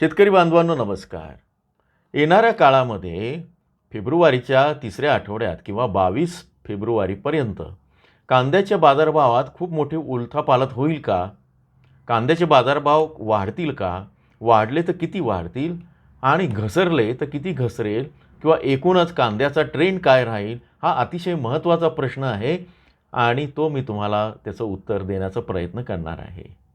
शेतकरी बांधवांनो नमस्कार. येणाऱ्या काळामध्ये फेब्रुवारीच्या तिसऱ्या आठवड्यात किंवा बावीस फेब्रुवारीपर्यंत कांद्याच्या बाजारभावात खूप मोठी उलथापालथ होईल का? कांद्याचे बाजारभाव वाढतील का? वाढले तर किती वाढतील? आणि घसरले तर किती घसरेल? किंवा एकूणच कांद्याचा ट्रेंड काय राहील? हा अतिशय महत्त्वाचा प्रश्न आहे आणि तो मी तुम्हाला त्याचं उत्तर देण्याचा प्रयत्न करणार आहे.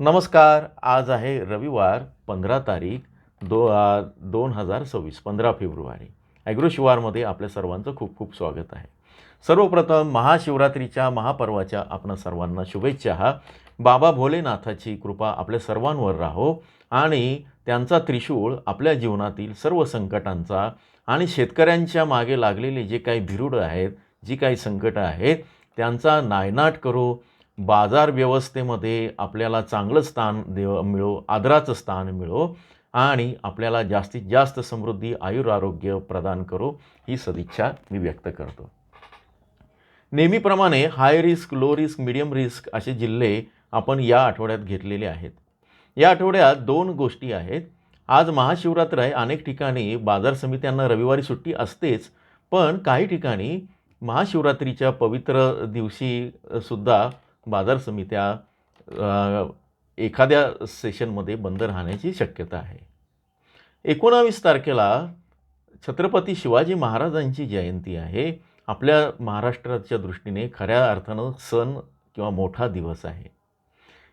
नमस्कार आज आहे रविवार पंधरा तारीख दो दोन हजार सव्वीस पंधरा फेब्रुवारी. ॲग्रो शिवारमध्ये आपल्या सर्वांचं खूप खूप स्वागत आहे. सर्वप्रथम महाशिवरात्रीच्या महापर्वाच्या आपण सर्वांना शुभेच्छा. बाबा भोलेनाथाची कृपा आपल्या सर्वांवर राहो आणि त्यांचा त्रिशूळ आपल्या जीवनातील सर्व संकटांचा आणि शेतकऱ्यांच्या मागे लागलेले जे काही भिरुडं आहेत जी काही संकटं आहेत त्यांचा नायनाट करो. बाजार व्यवस्थेमध्ये आपल्याला चांगलं स्थान देव मिळो आदराचं स्थान मिळो आणि आपल्याला जास्तीत जास्त समृद्धी आयुरारोग्य प्रदान करो ही सदिच्छा मी व्यक्त करतो. नेहमीप्रमाणे high risk low risk medium risk असे जिल्हे आपण या आठवड्यात घेतलेले आहेत. या आठवड्यात दोन गोष्टी आहेत. आज महाशिवरात्र आहे. अनेक ठिकाणी बाजार समित्यांना रविवारी सुट्टी असतेच पण काही ठिकाणी महाशिवरात्रीच्या पवित्र दिवशी सुद्धा बाजार समित्या एखाद्या सेशनमध्ये बंद राहण्याची शक्यता आहे. एकोणावीस तारखेला छत्रपती शिवाजी महाराजांची जयंती आहे. आपल्या महाराष्ट्राच्या दृष्टीने खऱ्या अर्थानं सण किंवा मोठा दिवस आहे.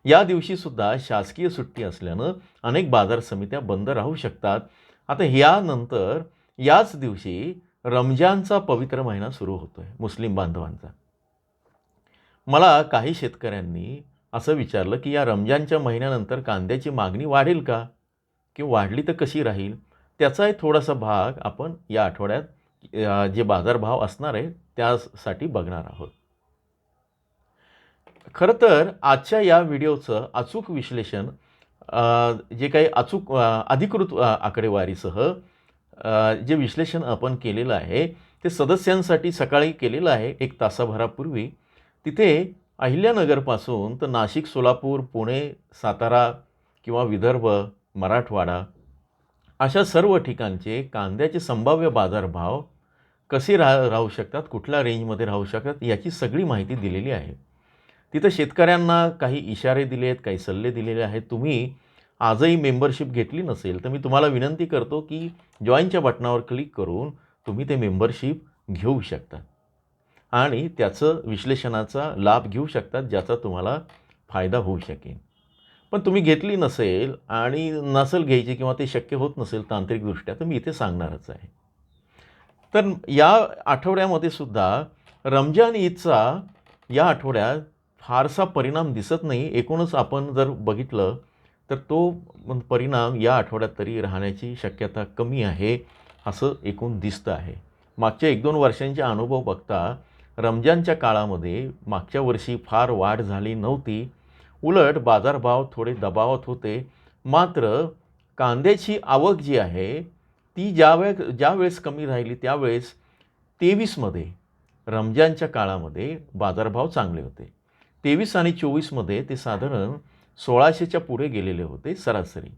या दिवशीसुद्धा शासकीय सुट्टी असल्यानं अनेक बाजार समित्या बंद राहू शकतात. आता यानंतर याच दिवशी रमजानचा पवित्र महिना सुरू होतो आहे मुस्लिम बांधवांचा. मला काही शेतकऱ्यांनी असं विचारलं की या रमजानच्या महिन्यानंतर कांद्याची मागणी वाढेल का? किंवा वाढली तर कशी राहील? त्याचाही थोडासा भाग आपण या आठवड्यात जे बाजारभाव असणार आहे त्यासाठी बघणार आहोत. खरं तर आजच्या या व्हिडिओचं अचूक विश्लेषण जे काही अचूक अधिकृत आकडेवारीसह जे विश्लेषण आपण केलेलं आहे ते सदस्यांसाठी सकाळी केलेलं आहे एक तासाभरापूर्वी. तिथे अहिल्यानगरपासून तर नाशिक सोलापूर पुणे सातारा किंवा विदर्भ मराठवाडा अशा सर्व ठिकाणचे कांद्याचे संभाव्य बाजारभाव कसे राह राहू शकतात कुठल्या रेंजमध्ये राहू शकतात याची सगळी माहिती दिलेली आहे. तिथं शेतकऱ्यांना काही इशारे दिले आहेत काही सल्ले दिलेले आहेत. तुम्ही आजही मेंबरशिप घेतली नसेल तर मी तुम्हाला विनंती करतो की जॉईनच्या बटनावर क्लिक करून तुम्ही ते मेंबरशिप घेऊ शकता. आणि त्याचं विश्लेषणाचा लाभ घेऊ शकतात ज्याचा तुम्हाला फायदा होऊ शकेल. पण तुम्ही घेतली नसेल आणि नसेल घ्यायची किंवा ते शक्य होत नसेल तांत्रिकदृष्ट्या तर मी इथे सांगणारच आहे. तर या आठवड्यामध्ये सुद्धा रमजान ईदचा या आठवड्यात फारसा परिणाम दिसत नाही. एकूणच आपण जर बघितलं तर तो परिणाम या आठवड्यात तरी राहण्याची शक्यता कमी आहे असं एकूण दिसतं आहे. मागच्या एक दोन वर्षांचे अनुभव बघता रमजानच्या काळामध्ये मागच्या वर्षी फार वाढ झाली नव्हती. उलट बाजारभाव थोडे दबावात होते. मात्र कांद्याची आवक जी आहे ती ज्या ज्यावेळेस ज्या वेळेस कमी राहिली त्यावेळेस तेवीसमध्ये रमजानच्या काळामध्ये बाजारभाव चांगले होते. तेवीस आणि चोवीसमध्ये ते साधारण सोळाशेच्या पुढे गेलेले होते सरासरी.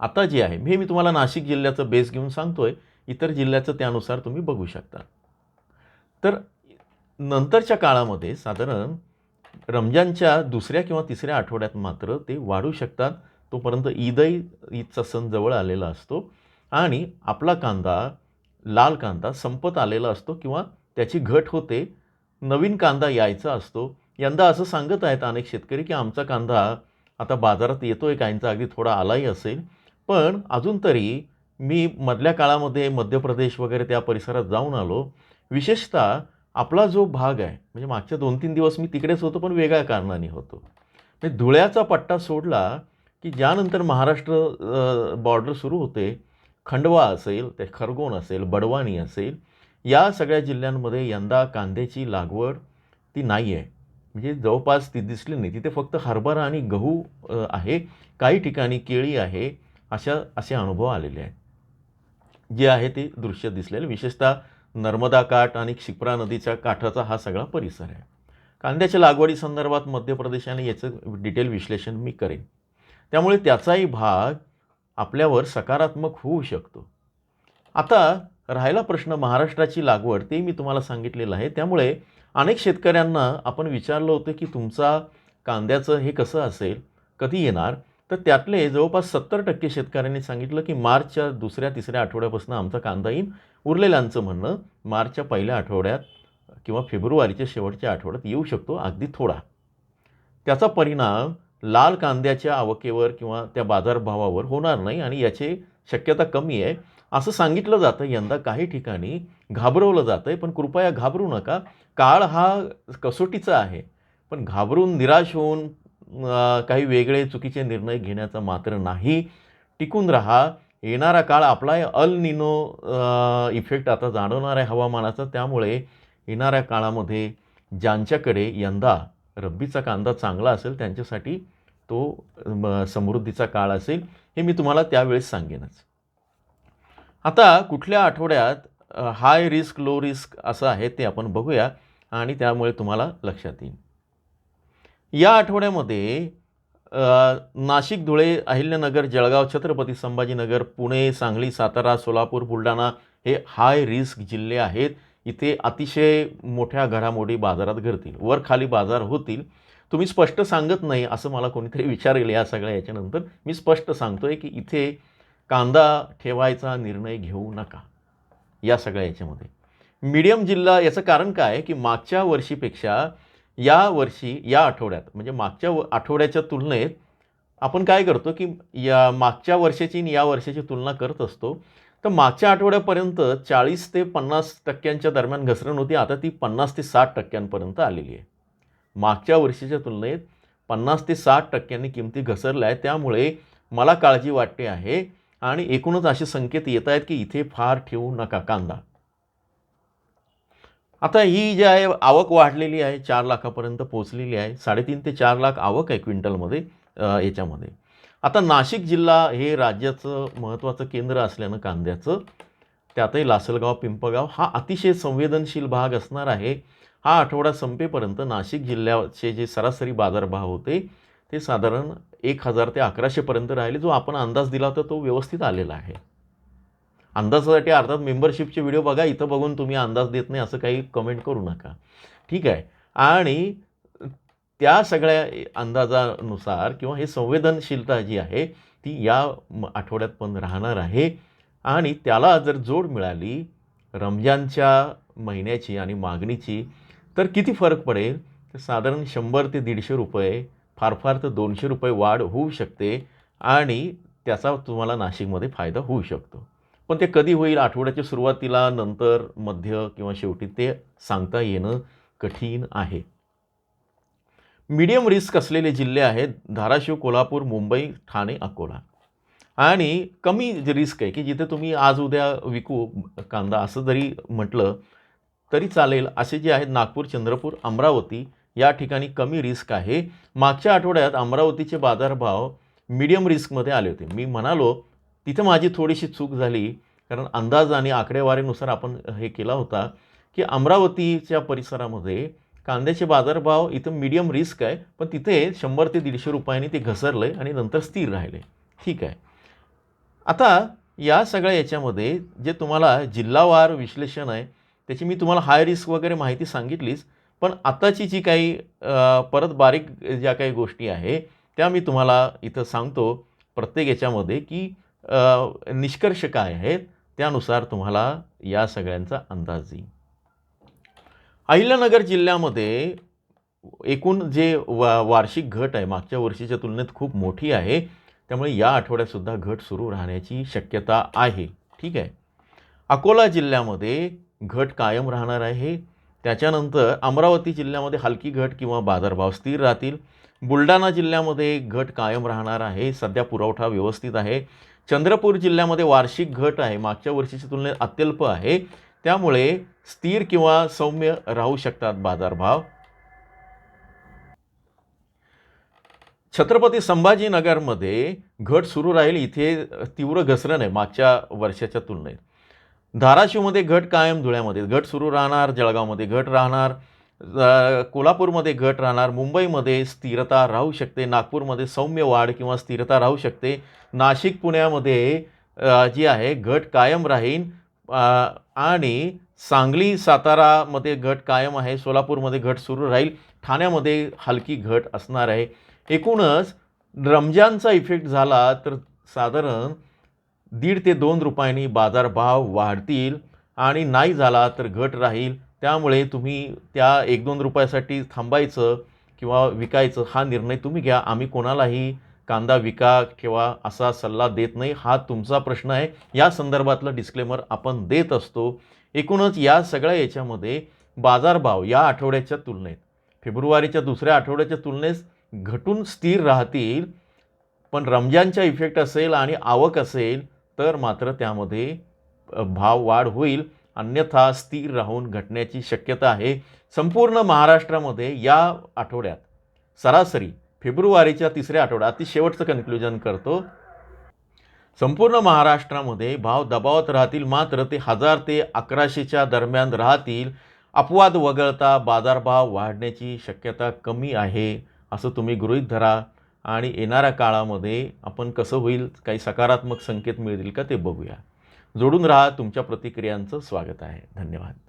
आता जे आहे हे मी तुम्हाला नाशिक जिल्ह्याचं बेस घेऊन सांगतो आहे इतर जिल्ह्याचं त्यानुसार तुम्ही बघू शकता. तर नंतरच्या काळामध्ये साधारण रमजानच्या दुसऱ्या किंवा तिसऱ्या आठवड्यात मात्र ते वाढू शकतात. तोपर्यंत ईदही ईदचा सण जवळ आलेला असतो आणि आपला कांदा लाल कांदा संपत आलेला असतो किंवा त्याची घट होते नवीन कांदा यायचा असतो. यंदा असं सांगत आहेत अनेक शेतकरी की आमचा कांदा आता बाजारात येतो आहे काहींचा अगदी थोडा आलाही असेल. पण अजून तरी मी मधल्या काळामध्ये मध्य प्रदेश वगैरे त्या परिसरात जाऊन आलो. विशेषतः आपला जो भाग आहे म्हणजे मागच्या दोन तीन दिवस मी तिकडेच होतो पण वेगळ्या कारणाने होतो. म्हणजे धुळ्याचा पट्टा सोडला की ज्यानंतर महाराष्ट्र बॉर्डर सुरू होते. खंडवा असेल ते खरगोण असेल बडवानी असेल या सगळ्या जिल्ह्यांमध्ये यंदा कांद्याची लागवड ती नाही आहे. म्हणजे जवळपास ती दिसली नाही. तिथे फक्त हरभरा आणि गहू आहे. काही ठिकाणी केळी आहे अशा असे अनुभव आलेले आहेत. जे आहे ते दृश्य दिसलेलं. विशेषतः नर्मदा काठ आणि क्षिप्रा नदीच्या काठाचा हा सगळा परिसर आहे. कांद्याच्या लागवडीसंदर्भात मध्य प्रदेशाने याचं डिटेल विश्लेषण मी करेन. त्यामुळे त्याचाही भाग आपल्यावर सकारात्मक होऊ शकतो. आता राहिला प्रश्न महाराष्ट्राची लागवड ते मी तुम्हाला सांगितलेलं आहे. त्यामुळे अनेक शेतकऱ्यांना आपण विचारलं होतं की तुमचा कांद्याचं हे कसं असेल कधी येणार? तर त्यातले जवळपास सत्तर टक्के शेतकऱ्यांनी सांगितलं की मार्चच्या दुसऱ्या तिसऱ्या आठवड्यापासून आमचा कांदा येईल उरलेल्यांचं म्हणणं मार्चच्या पहिल्या आठवड्यात किंवा फेब्रुवारीच्या शेवटच्या आठवड्यात येऊ शकतो अगदी थोडा. त्याचा परिणाम लाल कांद्याच्या आवकेवर किंवा त्या बाजारभावावर होणार नाही आणि याची शक्यता कमी आहे. असं सांगितलं जातं यंदा काही ठिकाणी घाबरवलं जातं आहे पण कृपया घाबरू नका. काळ हा कसोटीचा आहे. पण घाबरून निराश होऊन काही वेगळे चुकीचे निर्णय घेण्याचा मात्र नाही. टिकून राहा. येणारा काळ आपला अल निनो इफेक्ट आता जाणवणार आहे हवामानाचा. त्यामुळे येणाऱ्या काळामध्ये ज्यांच्याकडे यंदा रब्बीचा कांदा चांगला असेल त्यांच्यासाठी तो समृद्धीचा काळ असेल हे मी तुम्हाला त्यावेळेस सांगेनच. आता कुठल्या आठवड्यात हाय रिस्क लो रिस्क असं आहे ते आपण बघूया आणि त्यामुळे तुम्हाला लक्षात येईल. या आठवड्यामध्ये नाशिक धुळे अहिल्यानगर जळगाव छत्रपती संभाजीनगर पुणे सांगली सातारा सोलापूर बुलढाणा हे हाय रिस्क जिल्हे आहेत. इथे अतिशय मोठ्या घडामोडी बाजारात घडतील. वर खाली बाजार होतील. तुम्ही स्पष्ट सांगत नाही असं मला कोणीतरी विचारेल या सगळ्या याच्यानंतर. मी स्पष्ट सांगतोय की इथे कांदा ठेवायचा निर्णय घेऊ नका या सगळ्या याच्यामध्ये. मीडियम जिल्हा याचं कारण काय? की मागच्या वर्षीपेक्षा या वर्षी या आठवड्यात म्हणजे मागच्या व- आठवड्याच्या तुलनेत आपण काय करतो की या मागच्या वर्षाची आणि या वर्षाची तुलना करत असतो. तर मागच्या आठवड्यापर्यंत चाळीस ते पन्नास टक्क्यांच्या दरम्यान घसरण होती. आता ती पन्नास ते साठ टक्क्यांपर्यंत आलेली आहे. मागच्या वर्षीच्या तुलनेत पन्नास ते साठ टक्क्यांनी किमती घसरल्या आहेत. त्यामुळे मला काळजी वाटते आहे. आणि एकूणच असे संकेत येत आहेत की इथे फार ठेवू नका कांदा. आता ही जी आहे आवक वाढलेली आहे चार लाखापर्यंत पोचलेली आहे साडेतीन ते चार लाख आवक आहे क्विंटलमध्ये याच्यामध्ये. आता नाशिक जिल्हा हे राज्याचं महत्त्वाचं केंद्र असल्यानं कांद्याचं त्यातही लासलगाव पिंपळगाव हा अतिशय संवेदनशील भाग असणार आहे. हा आठवडा संपेपर्यंत नाशिक जिल्ह्याचे जे सरासरी बाजारभाव होते ते साधारण एक हजार ते अकराशेपर्यंत राहिले जो आपण अंदाज दिला होता तो व्यवस्थित आलेला आहे. अंदाजासाठी अर्थात मेंबरशिपचे व्हिडिओ बघा इथं बघून तुम्ही अंदाज देत नाही असं काही कमेंट करू नका. ठीक आहे? आणि त्या सगळ्या अंदाजानुसार किंवा हे संवेदनशीलता जी आहे ती या म- आठवड्यात पण राहणार आहे. आणि त्याला जर जोड मिळाली रमजानच्या महिन्याची आणि मागणीची तर किती फरक पडेल? तर साधारण शंभर ते दीडशे रुपये फार फार तर दोनशे रुपये वाढ होऊ शकते आणि त्याचा तुम्हाला नाशिकमध्ये फायदा होऊ शकतो. पण ते कधी होईल? आठवड्याच्या सुरुवातीला नंतर मध्य किंवा शेवटी ते सांगता येणं कठीण आहे. मीडियम रिस्क असलेले जिल्हे आहेत धाराशिव कोल्हापूर मुंबई ठाणे अकोला. आणि कमी जे रिस्क आहे की जिथे तुम्ही आज उद्या विकू कांदा असं जरी म्हटलं तरी चालेल. असे जे आहेत नागपूर चंद्रपूर अमरावती या ठिकाणी कमी रिस्क आहे. मागच्या आठवड्यात अमरावतीचे बाजारभाव मीडियम रिस्कमध्ये आले होते. मी म्हणालो तिथं माझी थोडीशी चूक झाली कारण अंदाज आणि आकडेवारीनुसार आपण हे केला होता की अमरावतीच्या परिसरामध्ये कांद्याचे बाजारभाव इथं मीडियम रिस्क आहे पण तिथे शंभर ते दीडशे रुपयांनी ते घसरलं आणि नंतर स्थिर राहिले. ठीक आहे. आता या सगळ्या याच्यामध्ये जे तुम्हाला जिल्हावार विश्लेषण आहे त्याची मी तुम्हाला हाय रिस्क वगैरे माहिती सांगितलीच पण आताची जी काही परत बारीक ज्या काही गोष्टी आहे त्या मी तुम्हाला इथं सांगतो. प्रत्येक याच्यामध्ये की निष्कर्ष काय आहेत? त्यानुसार तुम्हाला या सगळ्यांचा अंदाज येईल. अहिल्यानगर जिल्ह्यामध्ये एकूण जे वा वार्षिक घट आहे मागच्या वर्षीच्या तुलनेत खूप मोठी आहे. त्यामुळे या आठवड्यातसुद्धा घट सुरू राहण्याची शक्यता आहे. ठीक आहे? अकोला जिल्ह्यामध्ये घट कायम राहणार आहे. त्याच्यानंतर अमरावती जिल्ह्यामध्ये हलकी घट किंवा बाजारभाव स्थिर राहतील. बुलढाणा जिल्ह्यामध्ये घट कायम राहणार आहे. सध्या पुरवठा व्यवस्थित आहे. चंद्रपूर जिल्ह्यामध्ये वार्षिक घट आहे. मागच्या वर्षीच्या तुलनेत अत्यल्प आहे. त्यामुळे स्थिर किंवा सौम्य राहू शकतात बाजारभाव. छत्रपती संभाजीनगरमध्ये घट सुरू राहील. इथे तीव्र घसरण आहे मागच्या वर्षाच्या तुलनेत. धाराशिवमध्ये घट कायम धुळ्यामध्ये. घट सुरू राहणार. जळगावमध्ये घट राहणार. कोल्हापूरमध्ये घट राहणार मुंबईमध्ये स्थिरता राहू शकते नागपूरमध्ये सौम्य वाढ किंवा स्थिरता राहू शकते. नाशिक पुण्यामध्ये जी आहे घट कायम राहील. आणि सांगली सातारामध्ये घट कायम आहे सोलापूरमध्ये घट सुरू राहील. ठाण्यामध्ये हलकी घट असणार आहे. एकूणच रमजानचा इफेक्ट झाला तर साधारण दीड ते दोन रुपयांनी बाजारभाव वाढतील. आणि नाही झाला तर घट राहील. त्यामुळे तुम्ही त्या एक दोन रुपयासाठी थांबायचं किंवा विकायचं हा निर्णय तुम्ही घ्या. आम्ही कोणालाही कांदा विका किंवा असा सल्ला देत नाही हा तुमचा प्रश्न आहे. या संदर्भातलं डिस्क्लेमर आपण देत असतो. एकूणच या सगळ्या याच्यामध्ये बाजारभाव या आठवड्याच्या तुलनेत फेब्रुवारीच्या दुसऱ्या आठवड्याच्या तुलनेत घटून स्थिर राहतील. पण रमजानचा इफेक्ट असेल आणि आवक असेल तर मात्र त्यामध्ये भाव वाढ होईल. अन्यथा स्थिर राहून घटण्याची शक्यता आहे. संपूर्ण महाराष्ट्रामध्ये या आठवड्यात सरासरी फेब्रुवारीच्या तिसऱ्या आठवड्यात अति शेवटचं कन्क्लुजन करतो. संपूर्ण महाराष्ट्रामध्ये भाव दबावात राहतील मात्र ते हजार ते अकराशेच्या दरम्यान राहतील. अपवाद वगळता बाजारभाव वाढण्याची शक्यता कमी आहे असं तुम्ही गृहीत धरा. आणि येणाऱ्या काळामध्ये आपण कसं होईल काही सकारात्मक संकेत मिळतील का ते बघूया. जोडून राहा तुमच्या प्रतिक्रियांचं स्वागत आहे. धन्यवाद.